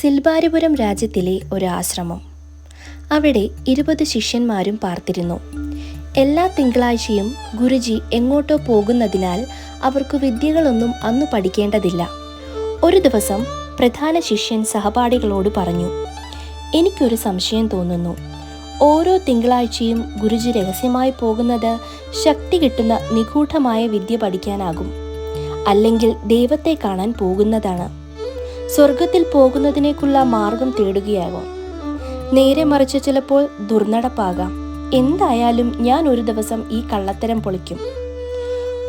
സിൽബാരിപുരം രാജ്യത്തിലെ ഒരു ആശ്രമം അവിടെ ഇരുപത് ശിഷ്യന്മാരും പാർത്തിരുന്നു. എല്ലാ തിങ്കളാഴ്ചയും ഗുരുജി എങ്ങോട്ടോ പോകുന്നതിനാൽ അവർക്ക് വിദ്യകളൊന്നും അന്നു പഠിക്കേണ്ടതില്ല. ഒരു ദിവസം പ്രധാന ശിഷ്യൻ സഹപാഠികളോട് പറഞ്ഞു എനിക്കൊരു സംശയം തോന്നുന്നു. ഓരോ തിങ്കളാഴ്ചയും ഗുരുജി രഹസ്യമായി പോകുന്നത് ശക്തി കിട്ടുന്ന നിഗൂഢമായ വിദ്യ പഠിക്കാനാകും. അല്ലെങ്കിൽ ദൈവത്തെ കാണാൻ പോകുന്നതാണ്. സ്വർഗത്തിൽ പോകുന്നതിനേക്കുള്ള മാർഗം തേടുകയാകും. നേരെ മറിച്ച് ചിലപ്പോൾ ദുർനടപ്പാകാം. എന്തായാലും ഞാൻ ഒരു ദിവസം ഈ കള്ളത്തരം പൊളിക്കും.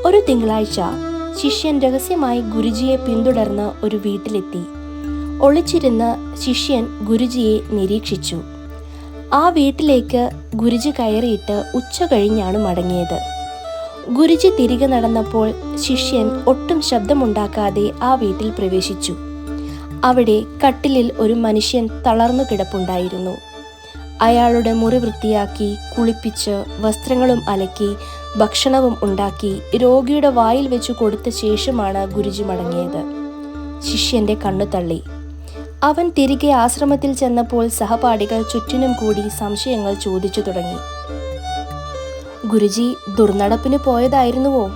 ഒരു തിങ്കളാഴ്ച ശിഷ്യൻ രഹസ്യമായി ഗുരുജിയെ പിന്തുടർന്ന് ഒരു വീട്ടിലെത്തി. ഒളിച്ചിരുന്ന് ശിഷ്യൻ ഗുരുജിയെ നിരീക്ഷിച്ചു. ആ വീട്ടിലേക്ക് ഗുരുജി കയറിയിട്ട് ഉച്ച കഴിഞ്ഞാണ് മടങ്ങിയത്. ഗുരുജി തിരികെ നടന്നപ്പോൾ ശിഷ്യൻ ഒട്ടും ശബ്ദമുണ്ടാക്കാതെ ആ വീട്ടിൽ പ്രവേശിച്ചു. അവിടെ കട്ടിലിൽ ഒരു മനുഷ്യൻ തളർന്നു കിടപ്പുണ്ടായിരുന്നു. അയാളുടെ മുറി വൃത്തിയാക്കി കുളിപ്പിച്ച് വസ്ത്രങ്ങളും അലക്കി ഭക്ഷണവും ഉണ്ടാക്കി രോഗിയുടെ വായിൽ വെച്ച് കൊടുത്ത ശേഷമാണ് ഗുരുജി മടങ്ങിയത്. ശിഷ്യന്റെ കണ്ണു തള്ളി. അവൻ തിരികെ ആശ്രമത്തിൽ ചെന്നപ്പോൾ സഹപാഠികൾ ചുറ്റിനും കൂടി സംശയങ്ങൾ ചോദിച്ചു തുടങ്ങി. ഗുരുജി ദുർനടപ്പിന് പോയതായിരുന്നുവോ?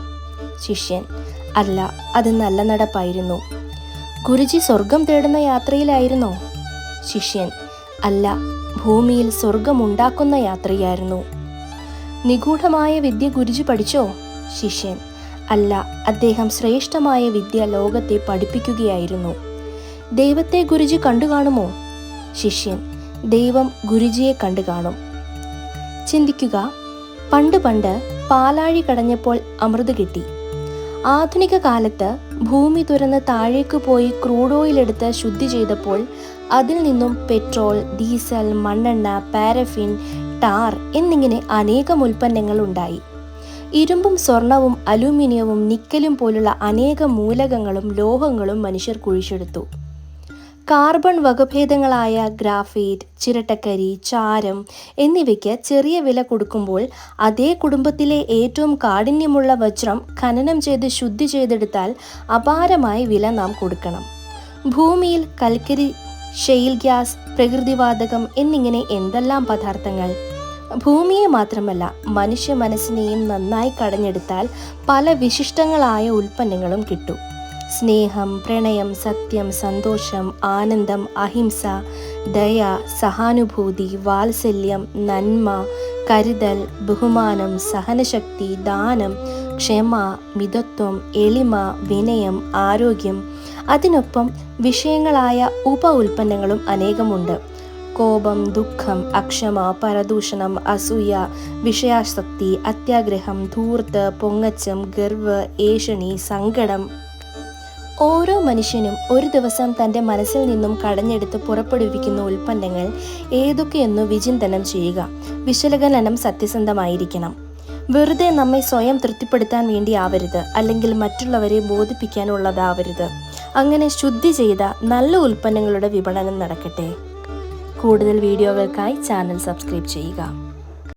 ശിഷ്യൻ അല്ല അത് നല്ല നടപ്പായിരുന്നു. ഗുരുജി സ്വർഗം തേടുന്ന യാത്രയിലായിരുന്നോ? ശിഷ്യൻ അല്ല ഭൂമിയിൽ സ്വർഗമുണ്ടാക്കുന്ന യാത്രയായിരുന്നു. നിഗൂഢമായ വിദ്യ ഗുരുജി പഠിച്ചോ? ശിഷ്യൻ അല്ല അദ്ദേഹം ശ്രേഷ്ഠമായ വിദ്യ ലോകത്തെ പഠിപ്പിക്കുകയായിരുന്നു. ദൈവത്തെ ഗുരുജി കണ്ടു കാണുമോ ശിഷ്യൻ ദൈവം ഗുരുജിയെ കണ്ടു കാണും ചിന്തിക്കുക പണ്ട് പണ്ട് പാലാഴി കടഞ്ഞപ്പോൾ അമൃത് കിട്ടി. ആധുനിക കാലത്ത് ഭൂമി തുറന്ന് താഴേക്ക് പോയി ക്രൂഡ് ഓയിൽ എടുത്ത് ശുദ്ധി ചെയ്തപ്പോൾ അതിൽ നിന്നും പെട്രോൾ ഡീസൽ മണ്ണെണ്ണ പാരഫിൻ ടാർ എന്നിങ്ങനെ അനേകം ഉൽപ്പന്നങ്ങൾ ഉണ്ടായി. ഇരുമ്പും സ്വർണവും അലൂമിനിയവും നിക്കലും പോലുള്ള അനേകം മൂലകങ്ങളും ലോഹങ്ങളും മനുഷ്യർ കുഴിച്ചെടുത്തു. കാർബൺ വകഭേദങ്ങളായ ഗ്രാഫൈറ്റ് ചിരട്ടക്കരി ചാരം എന്നിവയ്ക്ക് ചെറിയ വില കൊടുക്കുമ്പോൾ അതേ കുടുംബത്തിലെ ഏറ്റവും കാഠിന്യമുള്ള വജ്രം ഖനനം ചെയ്ത് ശുദ്ധി ചെയ്തെടുത്താൽ അപാരമായ വില നാം കൊടുക്കണം. ഭൂമിയിൽ കൽക്കരി ഷെയിൽ ഗ്യാസ് പ്രകൃതിവാതകം എന്നിങ്ങനെ എന്തെല്ലാം പദാർത്ഥങ്ങൾ? ഭൂമിയെ മാത്രമല്ല മനുഷ്യ മനസ്സിനെയും നന്നായി കടഞ്ഞെടുത്താൽ പല വിശിഷ്ടങ്ങളായ ഉൽപ്പന്നങ്ങളും കിട്ടും. സ്നേഹം പ്രണയം സത്യം സന്തോഷം ആനന്ദം അഹിംസ ദയ സഹാനുഭൂതി വാത്സല്യം നന്മ കരുതൽ ബഹുമാനം സഹനശക്തി ദാനം ക്ഷമ മിതത്വം എളിമ വിനയം ആരോഗ്യം. അതിനൊപ്പം വിഷയങ്ങളായ ഉപ ഉൽപ്പന്നങ്ങളും അനേകമുണ്ട്. കോപം ദുഃഖം അക്ഷമ പരദൂഷണം അസൂയ വിഷയാസക്തി അത്യാഗ്രഹം ധൂർത്ത് പൊങ്ങച്ചം ഗർവ് ഏഷണി സങ്കടം ഓരോ മനുഷ്യനും ഒരു ദിവസം തന്റെ മനസ്സിൽ നിന്നും കടഞ്ഞെടുത്ത് പുറപ്പെടുവിക്കുന്ന ഉൽപ്പന്നങ്ങൾ ഏതൊക്കെയെന്നു വിചിന്തനം ചെയ്യുക. വിശകലനം സത്യസന്ധമായിരിക്കണം. വെറുതെ നമ്മെ സ്വയം തൃപ്തിപ്പെടുത്താൻ വേണ്ടി ആവരുത് അല്ലെങ്കിൽ മറ്റുള്ളവരെ ബോധിപ്പിക്കാനുള്ളതാവരുത്. അങ്ങനെ ശുദ്ധി ചെയ്ത നല്ല ഉൽപ്പന്നങ്ങളുടെ വിപണനം നടക്കട്ടെ. കൂടുതൽ വീഡിയോകൾക്കായി ചാനൽ സബ്സ്ക്രൈബ് ചെയ്യുക.